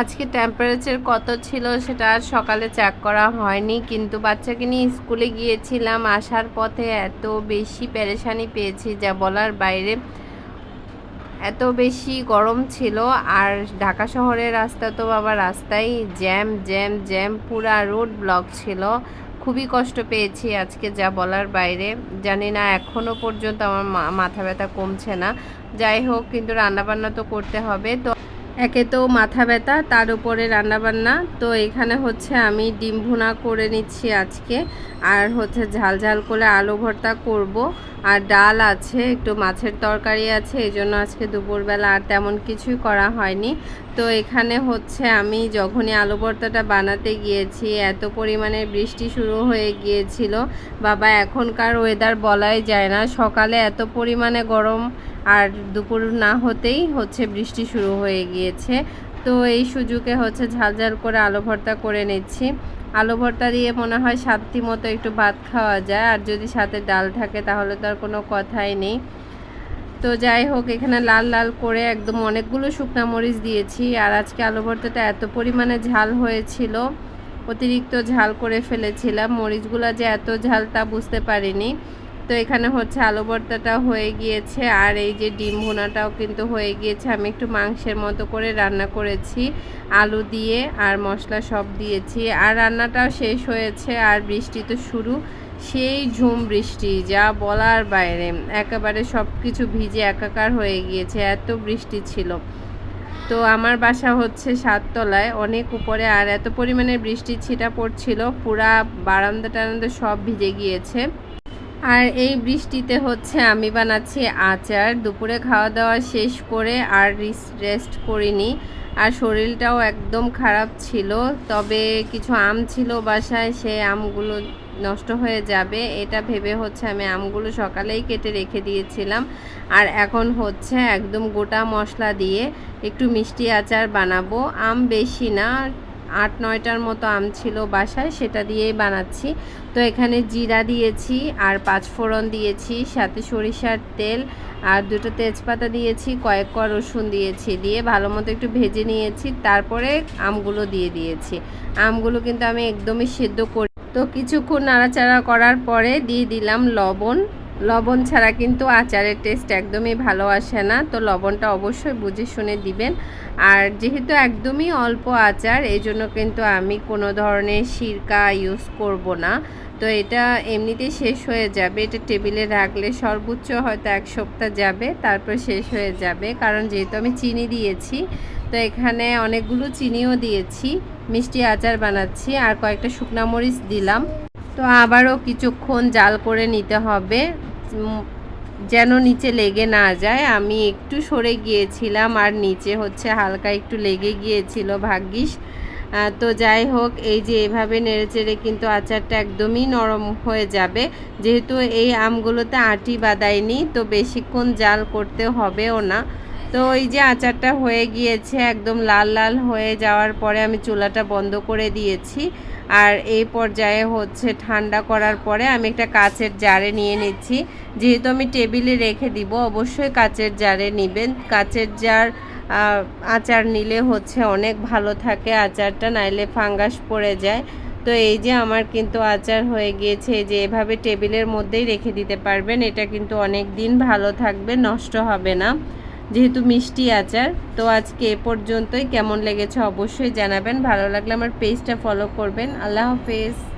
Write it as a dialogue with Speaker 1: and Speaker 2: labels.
Speaker 1: আজকে টেম্পারেচার কত ছিল সেটা সকালে চেক করা হয়নি, কিন্তু বাচ্চাকে নিয়ে স্কুলে গিয়েছিলাম, আসার পথে এত বেশি পেরেশানি পেয়েছি যা বলার বাইরে। এত বেশি গরম ছিল, আর ঢাকা শহরের রাস্তা তো বাবা রাস্তায় জ্যাম জ্যাম জ্যাম, পুরা রোড ব্লক ছিল। খুবই কষ্ট পেয়েছি আজকে যা বলার বাইরে। জানি না এখনও পর্যন্ত আমার মাথা ব্যথা কমছে না। যাই হোক, কিন্তু রান্নাবান্না তো করতে হবে, তো একে তো মাথা ব্যথা, তার উপরে রান্নাবান্না। তো এখানে হচ্ছে আমি ডিম ভুনা করে নিচ্ছি আজকে। আর হচ্ছে ঝাল ঝাল করে আলু ভর্তা করব। আর ডাল আছে, একটু মাছের তরকারি আছে এই জন্য আজকে দুপুরবেলা আর তেমন কিছুই করা হয়নি। তো এখানে হচ্ছে আমি যখনই আলু ভর্তাটা বানাতে গিয়েছি, এত পরিমাণে বৃষ্টি শুরু হয়ে গিয়েছিল। বাবা, এখনকার ওয়েদার বলাই যায় না। সকালে এত পরিমাণে গরম আর দুপুর না হতেই হচ্ছে বৃষ্টি শুরু হয়ে গিয়েছে। তো এই সুযোগে হচ্ছে ঝাল ঝাল করে আলু ভর্তা করে নিচ্ছি। আলু ভর্তা দিয়ে মনে হয় শান্তি মতো একটু ভাত খাওয়া যায়। আর যদি সাথে ডাল থাকে তাহলে তো আর কোনো কথাই নেই। তো যাই হোক, এখানে লাল লাল করে একদম অনেকগুলো শুকনা মরিচ দিয়েছি। আর আজকে আলু ভর্তাটা এত পরিমাণে ঝাল হয়েছিল, অতিরিক্ত ঝাল করে ফেলেছিলাম। মরিচগুলো যে এত ঝাল তা বুঝতে পারিনি। তো এখানে হচ্ছে আলু ভর্তাটা হয়ে গিয়েছে, আর এই যে ডিম ভুনাটাও কিন্তু হয়ে গিয়েছে। আমি একটু মাংসের মতো করে রান্না করেছি, আলু দিয়ে আর মশলা সব দিয়েছি। আর রান্নাটাও শেষ হয়েছে আর বৃষ্টি তো শুরু। সেই ঝুম বৃষ্টি, যা বলার বাইরে। একেবারে সব কিছু ভিজে একাকার হয়ে গিয়েছে, এত বৃষ্টি ছিল। তো আমার বাসা হচ্ছে সাততলায়, অনেক উপরে, আর এত পরিমাণে বৃষ্টি ছিটা পড়ছিল, পুরা বারান্দা টারান্দা সব ভিজে গিয়েছে। আর এই বৃষ্টিতে হচ্ছে আমি বানাচ্ছি আচার। দুপুরে খাওয়া দাওয়া শেষ করে আর রেস্ট করিনি। আর শরীরটাও একদম খারাপ ছিল। তবে কিছু আম ছিল বাসায় সে আমগুলো নষ্ট হয়ে যাবে। এটা ভেবে হচ্ছে আমি আমগুলো সকালেই কেটে রেখে দিয়েছিলাম। আর এখন হচ্ছে একদম গোটা মশলা দিয়ে একটু মিষ্টি আচার বানাবো। আম বেশি না আট নয়টার মতো আম ছিল বাসায়, সেটা দিয়েই বানাচ্ছি। তো এখানে জিরা দিয়েছি আর পাঁচ ফোড়ন দিয়েছি, সাথে সরিষার তেল আর দুটো তেজপাতা দিয়েছি কয়েক ক রসুন দিয়েছি। দিয়ে ভালো মতো একটু ভেজে নিয়েছি, তারপরে আমগুলো দিয়ে দিয়েছি। আমগুলো কিন্তু আমি একদমই সেদ্ধ করি। তো কিছুক্ষণ নাড়াচাড়া করার পরে দিয়ে দিলাম লবণ। লবণ ছাড়া কিন্তু আচারের টেস্ট একদমই ভালো আসে না। তো লবণটা অবশ্যই বুঝে শুনে দিবেন। আর যেহেতু একদমই অল্প আচার এই জন্য কিন্তু আমি কোনো ধরনের সিরকা ইউজ করব না। তো এটা এমনিতেই শেষ হয়ে যাবে। এটা টেবিলে রাখলে সর্বোচ্চ হয়তো এক সপ্তাহ যাবে, তারপর শেষ হয়ে যাবে। কারণ যেহেতু আমি চিনি দিয়েছি, তো এখানে অনেকগুলো চিনিও দিয়েছি। মিষ্টি আচার বানাচ্ছি। আর কয়েকটা শুকনা মরিচ দিলাম। তো আবারও কিছুক্ষণ জাল করে নিতে হবে। যেন নিচে লেগে না যায়। আমি একটু সরে গিয়েছিলাম আর নিচে হচ্ছে হালকা একটু লেগে গিয়েছিল ভাগ্যিস। তো যাই হোক, এই যে এভাবে নেড়েচেড়ে কিন্তু আচারটা একদমই নরম হয়ে যাবে। যেহেতু এই আমগুলোতে আটি বাদায়নি তো বেশিক্ষণ জাল করতে হবেও না। তো এই যে আচারটা হয়ে গিয়েছে, একদম লাল লাল হয়ে যাওয়ার পরে আমি চুলাটা বন্ধ করে দিয়েছি। আর এই পর্যায়ে হচ্ছে ঠান্ডা করার পরে আমি একটা কাচের জারে নিয়ে নিচ্ছি। যেহেতু আমি টেবিলে রেখে দিব, অবশ্যই কাচের জারে নেবেন। কাচের জার আচার নিলে হচ্ছে অনেক ভালো থাকে, আচারটা নাইলে ফাঙ্গাস পড়ে যায়। তো এই যে আমার কিন্তু আচার হয়ে গিয়েছে যে এভাবে টেবিলের মধ্যেই রেখে দিতে পারবেন, এটা কিন্তু অনেক দিন ভালো থাকবে, নষ্ট হবে না। যেহেতু মিষ্টি আচার, তো আজকে এ পর্যন্তই। কেমন লেগেছে অবশ্যই জানাবেন। ভালো লাগলে আমার পেজটা ফলো করবেন। আল্লাহ হাফেজ।